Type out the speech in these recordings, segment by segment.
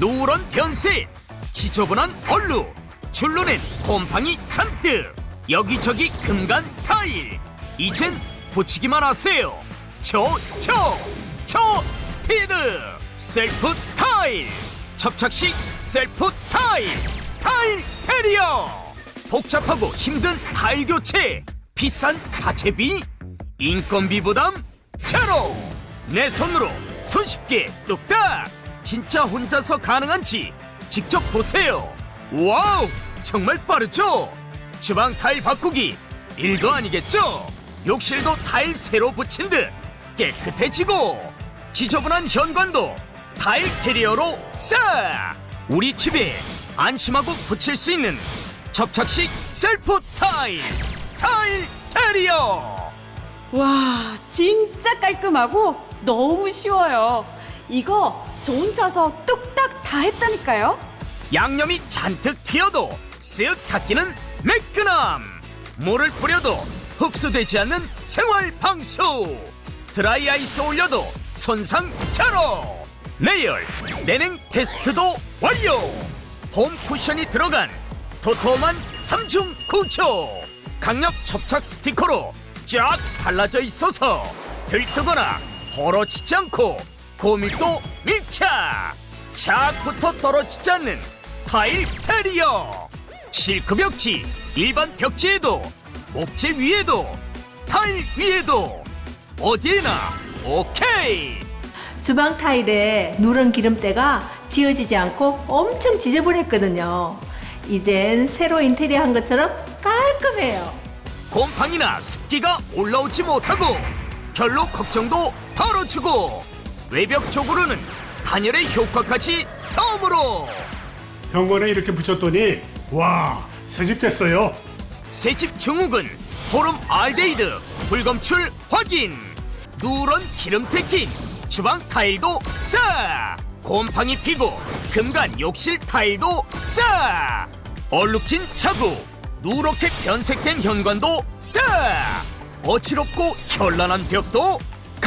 노란 변색 지저분한 얼룩 줄눈엔 곰팡이 잔뜩 여기저기 금간 타일. 이젠 붙이기만 하세요. 저저 저 스피드 셀프 타일. 접착식 셀프 타일. 타일 테리어. 복잡하고 힘든 타일 교체. 비싼 자재비. 인건비 부담 제로. 내 손으로 손쉽게 뚝딱 진짜 혼자서 가능한지 직접 보세요. 와우 정말 빠르죠? 주방 타일 바꾸기 일도 아니겠죠? 욕실도 타일 새로 붙인 듯 깨끗해지고 지저분한 현관도 타일 캐리어로 싹! 우리 집에 안심하고 붙일 수 있는 접착식 셀프 타일 타일 캐리어! 와, 진짜 깔끔하고 너무 쉬워요. 이거 저 혼자서 뚝딱 다 했다니까요. 양념이 잔뜩 튀어도 쓱 닦이는 매끈함. 물을 뿌려도 흡수되지 않는 생활 방수. 드라이 아이스 올려도 손상 제로. 내열 내냉 테스트도 완료. 홈 쿠션이 들어간 도톰한 삼중 구조. 강력 접착 스티커로 쫙 발라져 있어서 들뜨거나 벌어지지 않고 고밀도 밀착! 착부터 떨어지지 않는 타일 테리어! 실크 벽지 일반 벽지에도 목재 위에도 타일 위에도. 어디에나 오케이! 주방 타일에 누런 기름때가 지워지지 않고 엄청 지저분했거든요. 이젠 새로 인테리어 한 것처럼 깔끔해요. 곰팡이나 습기가 올라오지 못하고 별로 걱정도 덜어주고 외벽 쪽으로는 단열의 효과까지 덤으로! 현관에 이렇게 붙였더니 와 새집 됐어요. 새집 중욱은 호름 알데이드 불검출 확인! 누런 기름때 낀 주방 타일도 싹! 곰팡이 피고 금간 욕실 타일도 싹! 얼룩진 자국 누렇게 변색된 현관도 싹! 어지럽고 현란한 벽도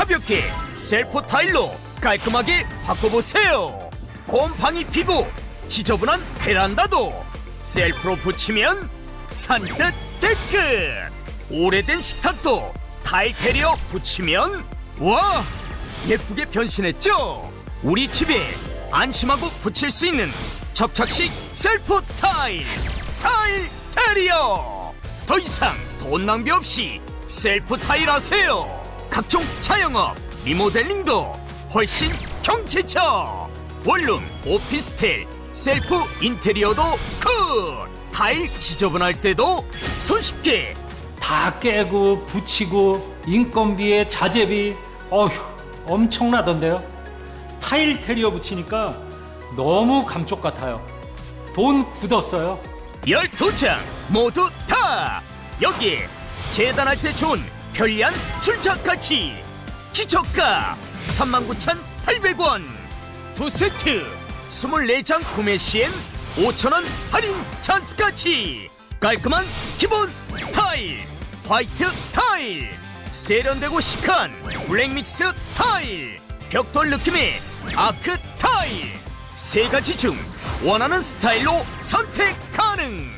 가볍게 셀프 타일로 깔끔하게 바꿔보세요. 곰팡이 피고 지저분한 베란다도 셀프로 붙이면 산뜻 깨끗. 오래된 식탁도 타일 캐리어 붙이면 와 예쁘게 변신했죠? 우리 집에 안심하고 붙일 수 있는 접착식 셀프 타일 타일 캐리어. 더 이상 돈 낭비 없이 셀프 타일 하세요 각종 차영업 리모델링도 훨씬 경치쳐 원룸 오피스텔 셀프 인테리어도 굿! 타일 지저분할 때도 손쉽게. 다 깨고 붙이고 인건비에 자재비. 어휴 엄청나던데요? 타일 테리어 붙이니까 너무 감쪽 같아요. 돈 굳었어요. 12장 모두 다! 여기에 재단할 때 좋은 편리한 출착가치. 기저가 39,800원. 두 세트 24장 구매 시엔 5,000원 할인 찬스 가치. 깔끔한 기본 스타일. 화이트 타일. 세련되고 시크한 블랙믹스 타일. 벽돌 느낌의 아크 타일. 세 가지 중 원하는 스타일로 선택 가능.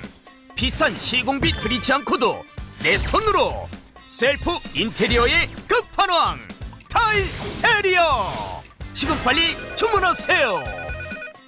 비싼 시공비 들이지 않고도 내 손으로 셀프 인테리어의 끝판왕 타일 테리어! 지금 빨리 주문하세요